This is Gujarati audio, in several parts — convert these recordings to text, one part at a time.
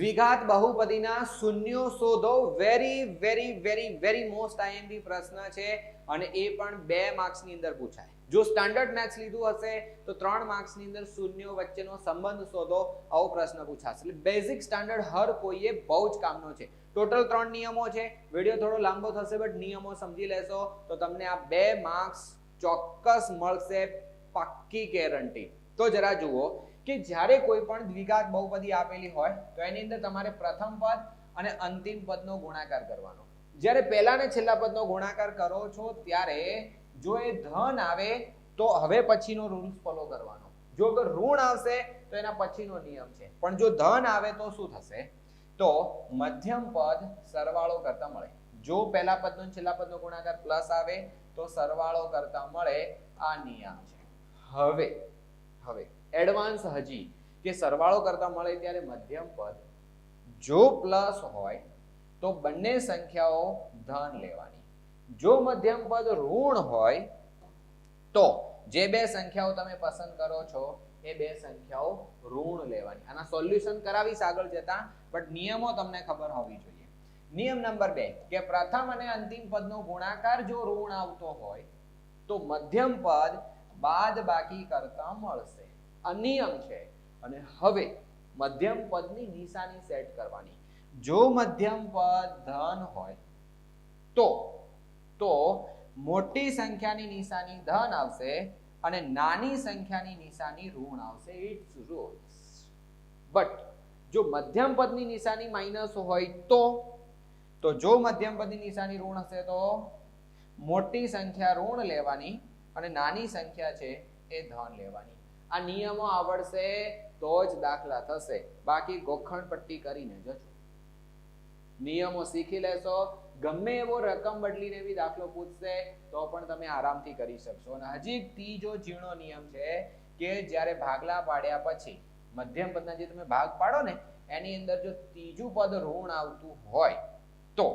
દ્વિઘાત બહુપદીના શૂન્યો શોધો. Very very very very most IMP પ્રશ્ન છે અને એ પણ બે માર્ક્સની અંદર પૂછાય. જો સ્ટાન્ડર્ડ મેથ્સ લીધું હશે, તો ત્રણ માર્ક્સની અંદર શૂન્યો વચ્ચેનો સંબંધ શોધો. આવો પ્રશ્ન પૂછાશે. એટલે બેઝિક સ્ટાન્ડર્ડ હર કોઈએ બહુ જ કામનો છે. ટોટલ ત્રણ નિયમો છે. વીડિયો થોડો લાંબો થશે બટ નિયમો સમજી લેશો, તો તમને આ બે માર્ક્સ ચોક્કસ મળશે, પાક્કી ગેરંટી તો જરા જુઓ કે જ્યારે કોઈ પણ દ્વિઘાત બહુપદી આપેલી હોય, તો એની અંદર તમારે પ્રથમ પદ અને અંતિમ પદનો ગુણાકાર કરવાનો. જ્યારે પહેલા ને છેલ્લા પદનો ગુણાકાર કરો છો, ત્યારે જો એ ધન આવે, તો હવે પછીનો રૂલ્સ ફોલો કરવાનો. જો ઋણ આવશે, તો એના પછીનો નિયમ છે. પણ જો ધન આવે, તો શું થશે? તો મધ્યમ પદ સરવાળો કરતા મળે. જો પહેલા પદનો છેલ્લા પદનો ગુણાકાર પ્લસ આવે, તો સરવાળો કરતા મળે આ નિયમ છે. હવે હવે એડવાન્સ હજી કે સરવાળો કરતા મળે ત્યારે મધ્યમ પદ. જો પ્લસ હોય તો બંને સંખ્યાઓ ધન લેવાની. જો મધ્યમ પદ ઋણ હોય તો જે બે સંખ્યાઓ તમે પસંદ કરો છો, એ બે સંખ્યાઓ ઋણ લેવાની. આના સોલ્યુશન કરાવીશ આગળ જતા બટ નિયમો તમને ખબર હોવી જોઈએ. નિયમ નંબર બે, કે પ્રથમ અને અંતિમ પદનો ગુણાકાર જો ઋણ આવતો હોય, તો મધ્યમ પદ બાદ બાકી કરતા મળશે. આ છે. અને હવે મધ્યમ પદની નિશાની સેટ કરવાની. જો મધ્યમ પદ ધન હોય, તો તો મોટી સંખ્યાની નિશાની ધન આવશે અને નાની સંખ્યાની નિશાની ઋણ આવશે. ઇટ્સ રૂલ્સ બટ જો મધ્યમ પદની નિશાની માઇનસ હોય તો તો જો મધ્યમ પદની નિશાની ઋણ હશે તો મોટી સંખ્યા ઋણ લેવાની અને નાની સંખ્યા છે એ ધન લેવાની. આ નિયમો આવડશે તો જ દાખલા થશે. બાકી ગોખણ પટ્ટી કરીને જજો. નિયમો શીખી લેશો. ગમે એવો રકમ બદલીને બી દાખલો પૂછશે, તો પણ તમે આરામથી કરી શકશો. અને હજી ત્રીજો ઝીણો નિયમ છે કે જ્યારે ભાગલા પાડ્યા પછી, મધ્યમ પદના જે તમે ભાગ પાડો ને, એની અંદર જો ત્રીજું પદ ઋણ આવતું હોય, તો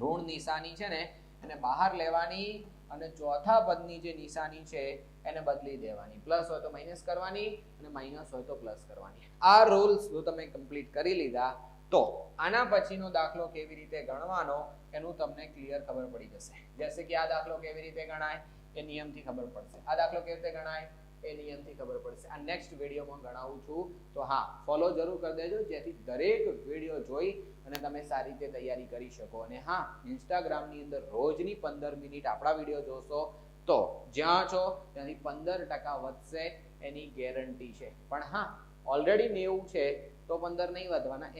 ઋણ નિશાની છે ને એને બહાર લેવાની અને ચોથા પદની જે નિશાની છે, એને બદલી દેવાની. પ્લસ હોય તો માઇનસ કરવાની અને માઇનસ હોય તો પ્લસ કરવાની. આ રૂલ્સ જો તમે કમ્પ્લીટ કરી લીધા, તો આના પછીનો દાખલો કેવી રીતે ગણવાનો, એનું તમને ક્લિયર ખબર પડી જશે. જેસે કે આ દાખલો કેવી રીતે ગણાય, એ નિયમથી ખબર પડશે. આ દાખલો કેવી રીતે ગણાય? એ નિયમથી ખબર પડશે. આ નેક્સ્ટ વિડીયોમાં ગણાવું છું. તો હા ફોલો જરૂર કરી દેજો. જેથી દરેક વીડિયો જોઈ અને તમે સારી રીતે તૈયારી કરી શકો. અને હા, ઇન્સ્ટાગ્રામની અંદર રોજની પંદર મિનિટ આપણા વીડિયો જોશો તો જ્યાં છો, ત્યાંથી પંદર ટકા વધશે એની ગેરંટી છે. પણ હા ઓલરેડી નેવું છે, તો પંદર નહીં વધવાના.